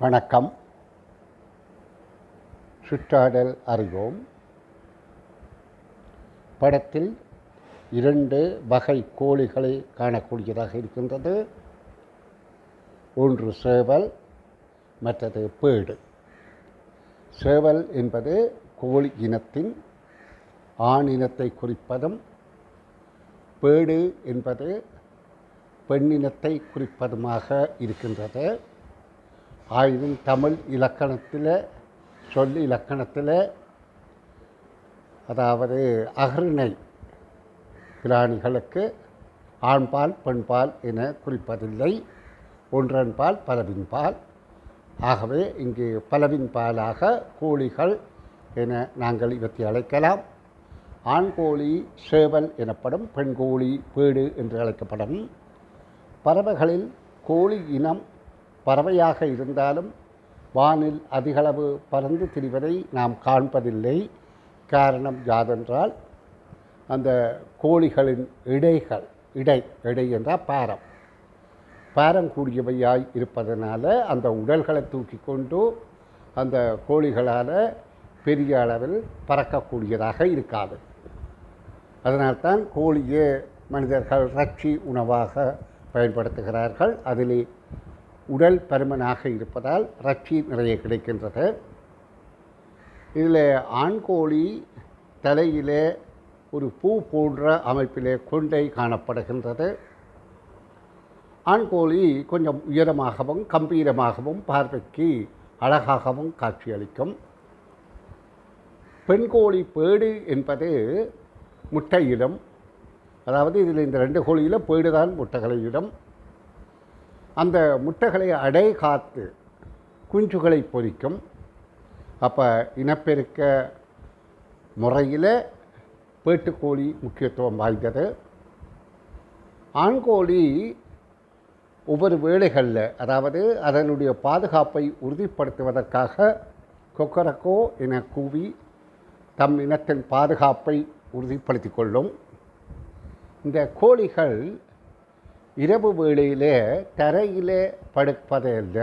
வணக்கம். சுற்றாடல் அறிவோம். படத்தில் இரண்டு வகை கோழிகளை காணக்கூடியதாக இருக்கின்றது. ஒன்று சேவல் மற்றது பேடு. சேவல் என்பது கோழி இனத்தின் ஆண் இனத்தை குறிப்பதும் பேடு என்பது பெண்ணினத்தை குறிப்பதுமாக இருக்கின்றது. ஆயினும் தமிழ் இலக்கணத்தில் சொல் இலக்கணத்தில் அதாவது அகர்ணை பிராணிகளுக்கு ஆண்பால் பெண்பால் என குறிப்பதில்லை. ஒன்றன்பால் பலவின்பால். ஆகவே இங்கு பலவின்பாலாக கோழிகள் என நாங்கள் இவற்றை அழைக்கலாம். ஆண் கோழி சேவல் எனப்படும் பெண் கோழி பேடு என்று அழைக்கப்படும். பறவைகளில் கோழி இனம் பறவையாக இருந்தாலும் வானில் அதிகளவு பறந்து திரிவதை நாம் காண்பதில்லை. காரணம் யாதென்றால் அந்த கோழிகளின் இடைகள் இடை இடை என்றால் பாரம். பாரம் கூடியவையாய் இருப்பதனால அந்த உடல்களை தூக்கி கொண்டு அந்த கோழிகளால் பெரிய அளவில் பறக்கக்கூடியதாக இருக்காது. அதனால்தான் கோழியை மனிதர்கள் ரட்சி உணவாக பயன்படுத்துகிறார்கள். அதிலே உடல் பருமனாக இருப்பதால் ரட்சி நிறைய கிடைக்கின்றது. இதில் ஆண் கோழி தலையிலே ஒரு பூ போன்ற அமைப்பிலே கொண்டை காணப்படுகின்றது. ஆண் கோழி கொஞ்சம் உயரமாகவும் கம்பீரமாகவும் பார்வைக்கு அழகாகவும் காட்சியளிக்கும். பெண் கோழி பேடு என்பது முட்டையிடும். அதாவது இதில் இந்த ரெண்டு கோழியில் பேடு தான் முட்டைகளை இடும். அந்த முட்டைகளை அடை காத்து குஞ்சுகளை பொரிக்கும் அப்போ இனப்பெருக்க முறையில் பேட்டுக்கோழி முக்கியத்துவம் வாய்ந்தது. ஆண்கோழி ஒவ்வொரு வேளைகளில் அதாவது அதனுடைய பாதுகாப்பை உறுதிப்படுத்துவதற்காக கொக்கரக்கோ என கூவி தம் இனத்தின் பாதுகாப்பை உறுதிப்படுத்தி கொள்ளும். இந்த கோழிகள் இரவு வேளையிலே தரையிலே படுப்பதல்ல.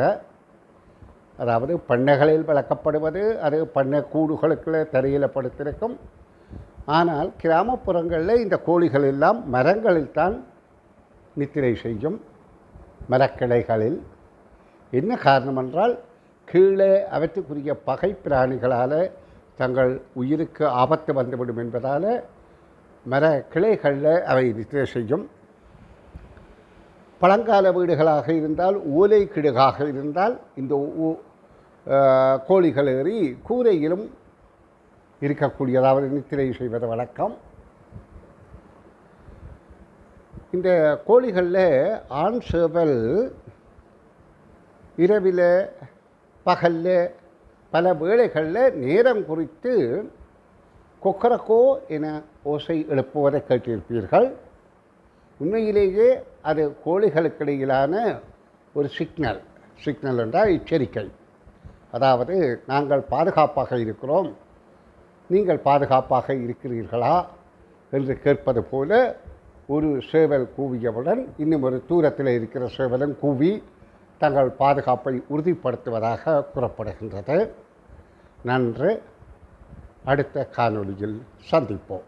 அதாவது பண்ணைகளில் வளர்க்கப்படுவது அது பண்ணை கூடுகளுக்குள்ளே தரையில் படுத்திருக்கும். ஆனால் கிராமப்புறங்களில் இந்த கோழிகள் எல்லாம் மரங்களில் தான் நித்திரை செய்யும் மரக்கிளைகளில். என்ன காரணம் என்றால் கீழே அவற்றுக்குரிய பகை பிராணிகளால் தங்கள் உயிருக்கு ஆபத்து வந்துவிடும் என்பதால் மர கிளைகளில் அவை நித்திரை செய்யும். பழங்கால வீடுகளாக இருந்தால் ஓலை கிடுகாக இருந்தால் இந்த ஊ- கோழிகள் ஏறி கூரையிலும் இருக்கக்கூடிய அதாவது நித்திரை செய்வது வழக்கம். இந்த கோழிகளில் ஆண் சேவல் இரவில் பகலில் பல வேளைகளில் நேரம் குறித்து கொக்கரக்கோ என ஓசை எழுப்புவதை கேட்டிருப்பீர்கள். உண்மையிலேயே அது கோழிகளுக்கிடையிலான ஒரு சிக்னல் சிக்னல் என்றால் எச்சரிக்கை. அதாவது நாங்கள் பாதுகாப்பாக இருக்கிறோம். நீங்கள் பாதுகாப்பாக இருக்கிறீர்களா என்று கேட்பது போல ஒரு சேவல் கூவியவுடன் இன்னும் ஒரு தூரத்தில் இருக்கிற சேவலும் கூவி தங்கள் பாதுகாப்பை உறுதிப்படுத்துவதாக கூறப்படுகின்றது. நன்று. அடுத்த காணொளியில் சந்திப்போம்.